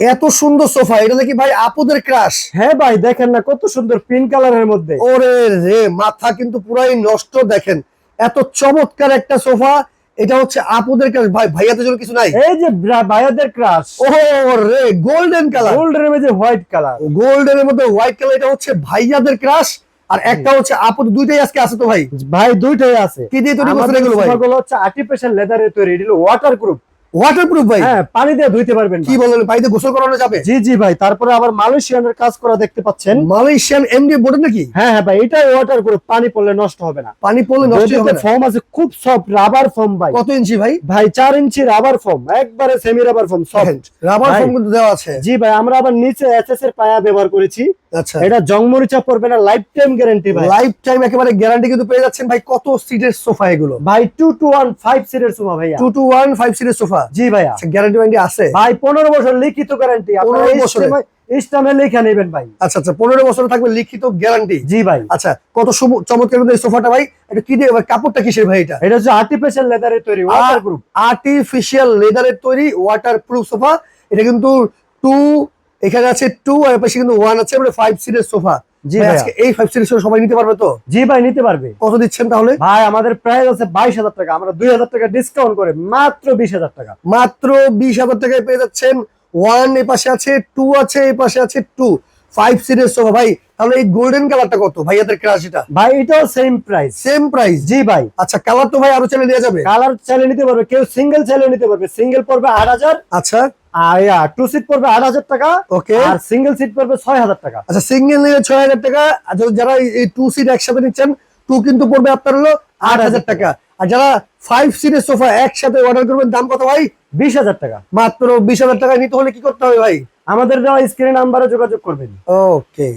এত সুন্দর সোফা এটা নাকি ভাই আপুদের ক্রাশ হ্যাঁ ভাই দেখেন না কত সুন্দর পিঙ্ক কালারের মধ্যে। ওরে রে মাথা কিন্তু পুরাই নষ্ট দেখেন। এত চমৎকার একটা সোফা এটা হচ্ছে আপুদের ক্রাশ ভাই ভাইয়াদের জন্য কিছু নাই? এই যে ভাইয়াদের ক্রাশ ও রে গোল্ডেন কালার গোল্ডের মধ্যে হোয়াইট কালার গোল্ডেনের মধ্যে হোয়াইট কালার এটা হচ্ছে ভাইয়াদের ক্রাশ আর একটা হচ্ছে আপু দুইটাই আজকে আছে তো ভাই? ভাই দুইটাই আছে। কি দিয়ে তৈরি করছেন এগুলো ভাই? সোফাগুলো হচ্ছে আর্টিফিশিয়াল লেদারে তৈরি এগুলো ওয়াটার প্রুফ ওয়াটারপ্রুফ ভাই। হ্যাঁ পানি দিয়ে ধুইতে পারবেন কি বলেন পানিতে গোসল করানো যাবে? জি জি ভাই তারপরে আবার মালয়েশিয়ানের কাজ করা দেখতে পাচ্ছেন। মালয়েশিয়ান এমডি বোর্ড নাকি? হ্যাঁ হ্যাঁ ভাই এটা ওয়াটার পানি পড়লে নষ্ট হবে না। পানি পড়লে নষ্ট হবে না। ফর্ম আছে খুব সফট রাবার ফর্ম ভাই। কত ইঞ্চি ভাই? ভাই চার ইঞ্চি রাবার ফর্ম একবারে semi rubber foam soft rubber ভাই। কিন্তু দেওয়া আছে। জি ভাই আমরা আবার নিচে এসএস এর পায়া ব্যবহার করেছি। আচ্ছা। এটা জংমরিচা পড়বে না লাইফ টাইম গ্যারান্টি ভাই। লাইফ টাইম একেবারে গ্যারান্টি কিন্তু পেয়ে যাচ্ছেন ভাই কত সিটের সোফা এগুলো? ভাই টু টু ওয়ান ফাইভ সিটের সোফা ভাইয়া। টু টু ওয়ান ফাইভ সিটের সোফা জি ভাইয়া। গ্যারান্টি ওয়ারেন্টি আছে? ভাই পনেরো বছর লিখিত গ্যারান্টি 15 বছরের। ইস্টামে লিখে নেবেন ভাই। আচ্ছা আচ্ছা পনেরো বছর থাকবে লিখিত গ্যারান্টি জি ভাই। আচ্ছা কত চমৎকার এই সোফাটা ভাই। এটা কি দিয়ে কাপড়টা কিসের ভাই এটা? এটা হচ্ছে আর্টিফিশিয়াল লেদারের তৈরি ওয়াটার প্রুফ আর্টিফিশিয়াল লেদারের তৈরি ওয়াটার প্রুফ সোফা। এটা কিন্তু টু এখানে আছে টু আর পাশে কিন্তু ওয়ান আছে মানে ফাইভ সিটের সোফা। জি আজকে এই ফাইভ সিটের সবাই নিতে পারবে তো? জি ভাই নিতে পারবে। কত দিচ্ছেন তাহলে? ভাই আমাদের প্রাইস আছে বাইশ হাজার টাকা। আমরা দুই হাজার টাকা ডিসকাউন্ট করে মাত্র বিশ হাজার টাকা। মাত্র বিশ হাজার টাকায় পেয়ে যাচ্ছেন। ওয়ান এ পাশে আছে টু আছে এই পাশে আছে টু ফাইভ সোফা ভাই তাহলে এই গোল্ডেন কালারটা কত? ক্রাশ এটা? ভাই এটাও সেম প্রাইস সেম প্রাইস জি ভাই। আচ্ছা কালার তো ভাই আরও চলে দেওয়া যাবে? কালার চাইলে নিতে পারবে কেউ সিঙ্গেল চাইলে নিতে পারবে। সিঙ্গেল পড়বে আট হাজার। আচ্ছা। আর টু সিট পড়বে আট হাজার টাকা ওকে আর সিঙ্গেল সিট পড়বে ছয় হাজার টাকা। আচ্ছা সিঙ্গেল নিলে ছয় হাজার টাকা আচ্ছা যারা- এই টু সিট একসাথে নিচ্ছেন টু কিন্তু পড়বে আপনার হলো আট হাজার টাকা। আর যারা ফাইভ সিটের সোফা একসাথে অর্ডার করবেন দাম কত ভাই? বিশ হাজার টাকা। মাত্র বিশ হাজার টাকা নিতে হলে কি করতে হবে ভাই? আমাদের দেওয়া স্ক্রিন নাম্বারে যোগাযোগ করবেন। ওকে